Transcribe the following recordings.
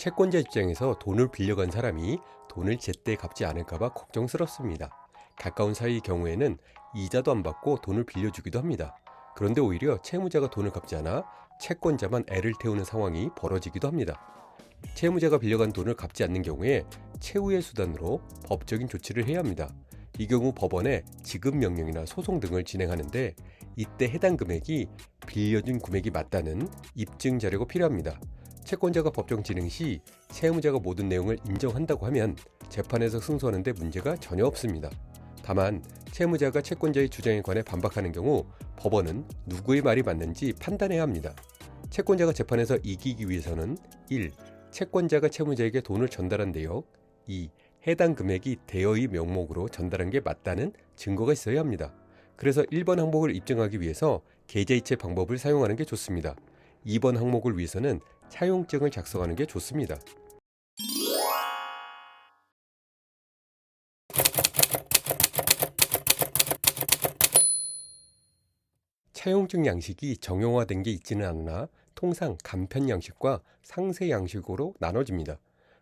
채권자 입장에서 돈을 빌려간 사람이 돈을 제때 갚지 않을까봐 걱정스럽습니다. 가까운 사이의 경우에는 이자도 안 받고 돈을 빌려주기도 합니다. 그런데 오히려 채무자가 돈을 갚지 않아 채권자만 애를 태우는 상황이 벌어지기도 합니다. 채무자가 빌려간 돈을 갚지 않는 경우에 최후의 수단으로 법적인 조치를 해야 합니다. 이 경우 법원에 지급 명령이나 소송 등을 진행하는데 이때 해당 금액이 빌려준 금액이 맞다는 입증 자료가 필요합니다. 채권자가 법정 진행 시 채무자가 모든 내용을 인정한다고 하면 재판에서 승소하는데 문제가 전혀 없습니다. 다만 채무자가 채권자의 주장에 관해 반박하는 경우 법원은 누구의 말이 맞는지 판단해야 합니다. 채권자가 재판에서 이기기 위해서는 1. 채권자가 채무자에게 돈을 전달한 내역 2. 해당 금액이 대여의 명목으로 전달한 게 맞다는 증거가 있어야 합니다. 그래서 1번 항목을 입증하기 위해서 계좌이체 방법을 사용하는 게 좋습니다. 2번 항목을 위해서는 차용증을 작성하는 게 좋습니다. 차용증 양식이 정형화된 게 있지는 않으나 통상 간편 양식과 상세 양식으로 나눠집니다.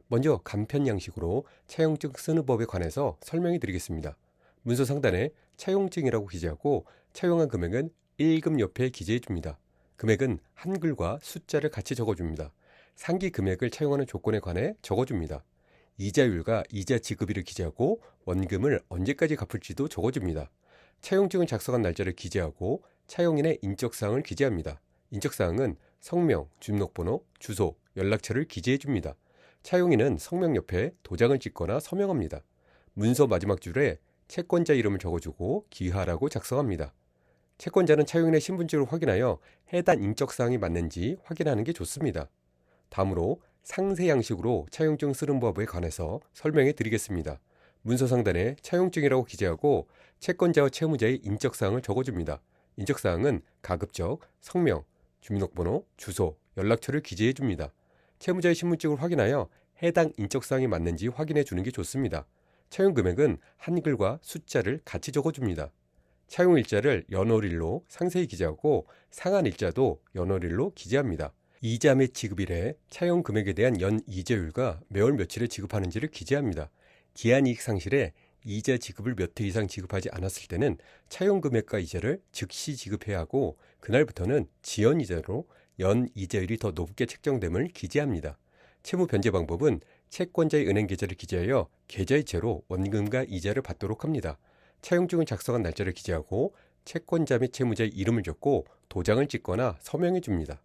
먼저 간편 양식으로 차용증 쓰는 법에 관해서 설명해 드리겠습니다. 문서 상단에 차용증이라고 기재하고 차용한 금액은 1금 옆에 기재해 줍니다. 금액은 한글과 숫자를 같이 적어줍니다. 상기 금액을 차용하는 조건에 관해 적어줍니다. 이자율과 이자 지급일을 기재하고 원금을 언제까지 갚을지도 적어줍니다. 차용증을 작성한 날짜를 기재하고 차용인의 인적사항을 기재합니다. 인적사항은 성명, 주민등록번호, 주소, 연락처를 기재해 줍니다. 차용인은 성명 옆에 도장을 찍거나 서명합니다. 문서 마지막 줄에 채권자 이름을 적어주고 기하라고 작성합니다. 채권자는 차용인의 신분증을 확인하여 해당 인적사항이 맞는지 확인하는 게 좋습니다. 다음으로 상세 양식으로 차용증 쓰는 법에 관해서 설명해 드리겠습니다. 문서 상단에 차용증이라고 기재하고 채권자와 채무자의 인적사항을 적어줍니다. 인적사항은 가급적 성명, 주민등록번호, 주소, 연락처를 기재해 줍니다. 채무자의 신분증을 확인하여 해당 인적사항이 맞는지 확인해 주는 게 좋습니다. 차용 금액은 한글과 숫자를 같이 적어줍니다. 차용 일자를 연월일로 상세히 기재하고 상한 일자도 연월일로 기재합니다. 이자 및 지급일에 차용 금액에 대한 연 이자율과 매월 며칠에 지급하는지를 기재합니다. 기한 이익 상실에 이자 지급을 몇 회 이상 지급하지 않았을 때는 차용 금액과 이자를 즉시 지급해야 하고 그날부터는 지연 이자로 연 이자율이 더 높게 책정됨을 기재합니다. 채무 변제 방법은 채권자의 은행 계좌를 기재하여 계좌이체로 원금과 이자를 받도록 합니다. 차용증을 작성한 날짜를 기재하고 채권자 및 채무자의 이름을 적고 도장을 찍거나 서명해 줍니다.